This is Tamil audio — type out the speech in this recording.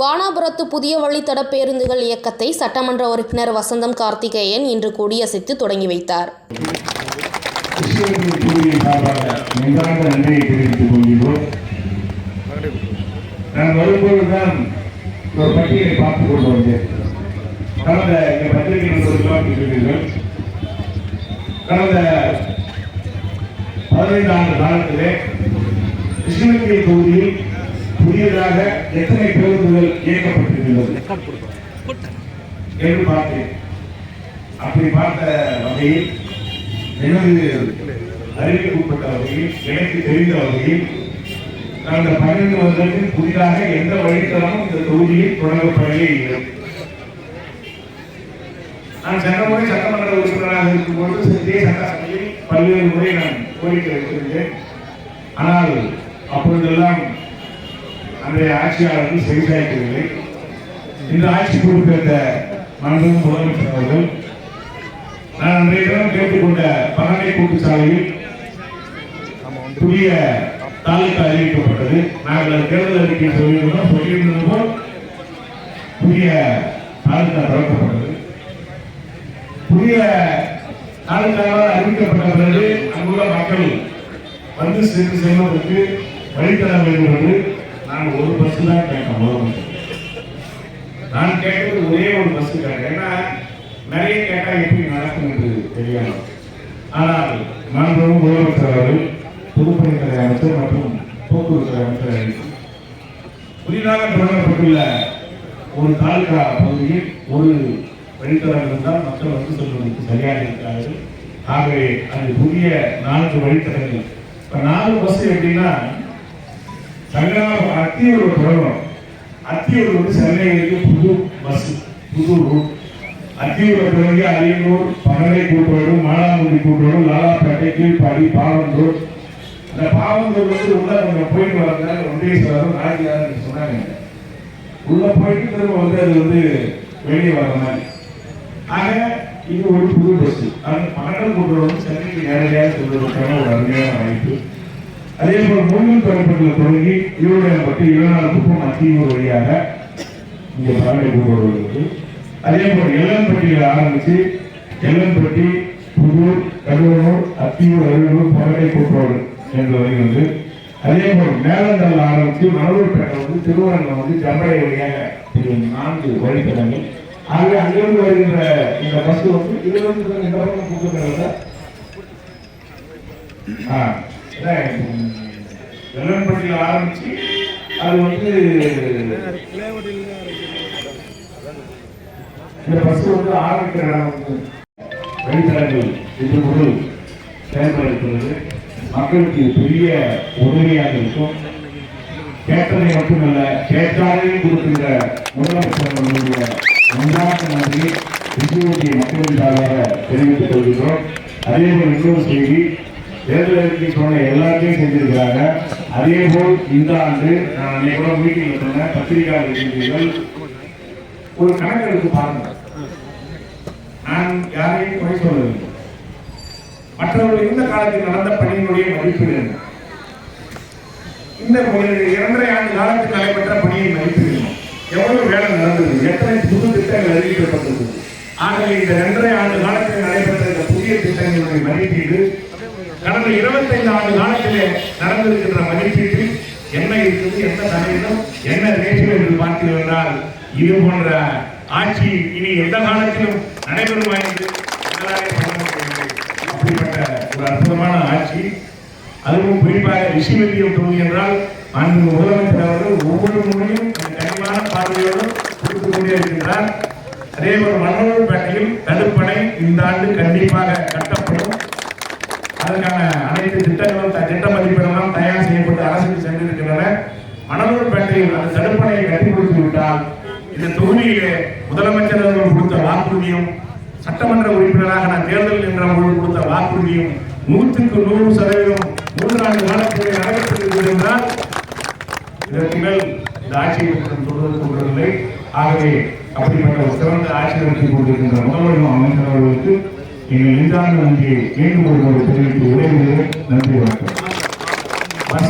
வானாபுரத்து புதிய வழித்தட பேருந்துகள் இயக்கத்தை சட்டமன்ற உறுப்பினர் வசந்தம் கார்த்திகேயன் இன்று கொடியசைத்து தொடங்கி வைத்தார். கடந்த பதினைந்து ஆண்டு காலத்திலே கிருஷ்ணகிரி தொகுதியில் புதியதாக எத்தனை பேருந்துகள் இயக்கப்பட்டிருக்கிறது என்று பார்த்தேன். அப்படி பார்த்த வகையில் எனது அறிவிக்கப்பட்ட வகையில் எனக்கு தெரிந்த வகையில் கடந்த பன்னெண்டு வருடத்தில் புதிதாக எந்த வழித்தளமும் இந்த தொகுதியில் தொடங்கப்படவே இல்லை. நான் சென்ற முறை சட்டமன்ற உறுப்பினராக இருக்கும்போது இதே சட்டசபையில் பல்வேறு முறை நான் கோரிக்கை வைத்திருந்தேன். ஆனால் அப்பொழுதெல்லாம் அன்றைய ஆட்சியாளர்கள் செய்தாய்க்கவில்லை இந்த ஆட்சி பொறுப்பேற்ற மனதும் முதலமைச்சர் அவர்கள் நான் அன்றைய தினம் கேட்டுக்கொண்ட பகமை கூட்டுச்சாலையில் புதிய தாலுகா அறிவிக்கப்பட்டது. நாங்கள் தேர்தல் அறிக்கை சொல்லியிருந்தோம். சொல்லியிருந்தது போல் புதிய தாலுகா தொடங்கப்பட்டது புதிய தாலுகாவால் அறிவிக்கப்பட்ட பிறகு அங்குள்ள மக்கள் வந்து சென்று செல்வதற்கு வழித்தர வேண்டும் என்று நான் ஒரு பஸ் தான் கேட்டேன் முதலமைச்சர் நான் கேட்டது ஒரே ஒரு பஸ் கேட்டேன் ஏன்னா நிறைய கேட்டால் எப்படி நடக்கும் என்று தெரியாது. ஆனால் மாண்பும் முதலமைச்சர் அவர்கள் பொதுப்பணித்துறை அமைச்சர் மற்றும் போக்குவரத்து அமைச்சர் அறிவித்தார். புதிதாக தொடங்கப்பட்டுள்ள ஒரு தாலுகா பகுதியில் ஒரு வழித்தடம் இருந்தால் மக்கள் வந்து சொல்வதற்கு சரியாக இருக்கிறார்கள். ஆகவே அது புதிய நான்கு வழித்தடங்கள். இப்போ நாலு பஸ் எப்படின்னா சங்கரா அத்தியூர் தொடரும் அத்தியூர் வந்து சென்னைக்கு புது பஸ் புது ரூட் அத்தியூர் பிறகு அரியலூர் பகலை கூட்டோடு மாலாங்குடி கூட்டோடு லாலாப்பேட்டை கீழ்ப்பாடி பாவந்தூர். அந்த பாவந்தூர் வந்து உள்ள கொஞ்சம் போயிட்டு வரங்க ஒன்றீஸ்வரர் நாயகியார் சொன்னாங்க. உள்ள போயிட்டு திரும்ப வந்து அது வந்து வெளியே வர மாதிரி. ஆக இது ஒரு புது பஸ் அந்த பன்னெண்டு கூட்டோடு வந்து சென்னைக்கு நேரடியாக செல்வதற்கான ஒரு அருமையான வாய்ப்பு. அதே போல் முருகன் தொடர்புகளில் தொடங்கி ஈரோடு குப்பம் அத்தியூர் வழியாக இங்கே பழனி கூட்டோடு அதே போல் எல்லம்பட்டியில் ஆரம்பித்து எல்லம்பட்டி புதூர் கருவனூர் அத்தியூர் அரியலூர் பகலை என்ற வழி வந்து அதே போல் மேலந்தல் ஆரம்பித்து மணலூர்பேட்டை வந்து திருவரங்கம் வந்து ஜம்படை வழியாக நான்கு வழித்தடங்கள். ஆகவே அங்கிருந்து வருகின்ற இந்த பஸ் வந்து இதிலிருந்து இந்த பக்கம் கூட்டுக்கிறதா வெள்ளன்பட்டியில் ஆரம்பிச்சு அது வந்து இந்த பஸ் வந்து ஆரம்பிக்கிற இடம் வந்து வழித்தடங்கள் இது பொருள் செயல்படுத்துவது மக்களுக்கு பெரிய உதவியாக இருக்கும். கேட்டதை மட்டுமல்ல கேட்டாலே கொடுக்கின்ற முதலமைச்சர் அவர்களுடைய நன்றாக நன்றி. விசுவதியை மக்களின் சார்பாக தெரிவித்துக் கொள்கிறோம் அதே போல் இன்னொரு செய்தி தேர்தல் அறிக்கை சொன்ன எல்லாத்தையும் செஞ்சிருக்கிறாங்க. அதே போல் இந்த ஆண்டு நான் அன்னைக்கு மீட்டிங்ல சொன்னேன் பத்திரிகையாளர் ஒரு கணக்கெடுப்பு பாருங்க. நான் யாரையும் குறை சொல்லவில்லை. மற்றவர்கள் இந்த காலத்தில் நடந்த பணியினுடைய மதிப்பீடு இந்த இரண்டரை ஆண்டு காலத்தில் நடைபெற்ற பணியை மதிப்பீடு எவ்வளவு வேலை நடந்தது எத்தனை புது திட்டங்கள் அறிவிக்கப்பட்டது ஆகவே இந்த இரண்டரை ஆண்டு காலத்தில் நடைபெற்ற இந்த புதிய திட்டங்களுடைய மதிப்பீடு கடந்த இருபத்தைந்து ஆண்டு காலத்திலே நடந்திருக்கின்ற மதிப்பீட்டில் என்ன இருக்குது என்ன சதவீதம் என்ன ரேஷியோ என்று பார்த்தீர்கள் என்றால் இது போன்ற ஆட்சி இனி எந்த காலத்திலும் நடைபெறுமா என்று அப்படிப்பட்ட ஒரு அற்புதமான ஆட்சி. அதுவும் குறிப்பாக ரிஷிவெல்லியம் தொகுதி என்றால் அன்று முதலமைச்சர் அவர்கள் ஒவ்வொரு முறையும் கனிமான கனிவான பார்வையோடு கொடுத்துக் கொண்டே இருக்கின்றார். அதே போல் மன்னூர்பேட்டையில் தடுப்பணை இந்த ஆண்டு கண்டிப்பாக கட்டப்படும். அதற்கான அனைத்து திட்டங்களும் திட்ட மதிப்பீடெல்லாம் தயார் செய்யப்பட்டு அரசுக்கு சென்றிருக்கின்றன. மணலூர் பேட்டையில் அந்த தடுப்பணையை கட்டி கொடுத்து விட்டால் இந்த தொகுதியிலே முதலமைச்சர் அவர்கள் கொடுத்த வாக்குறுதியும் சட்டமன்ற உறுப்பினராக நான் தேர்தல் என்ற பொழுது கொடுத்த வாக்குறுதியும் நூற்றுக்கு நூறு சதவீதம் மூன்று ஆண்டு காலத்திலே நடைபெற்றிருக்கிறது என்றால் இதற்கு மேல் இந்த ஆட்சியை பற்றி சொல்வதற்கு ஆகவே அப்படிப்பட்ட ஒரு சிறந்த ஆட்சி நடத்தி கொண்டிருக்கின்ற முதல்வரும் அமைச்சர் அவர்களுக்கு நீங்கள் நெஞ்சார்ந்த நன்றியை மீண்டும் ஒரு முறை தெரிவித்து விடைபெறுகிறேன். நன்றி வணக்கம்.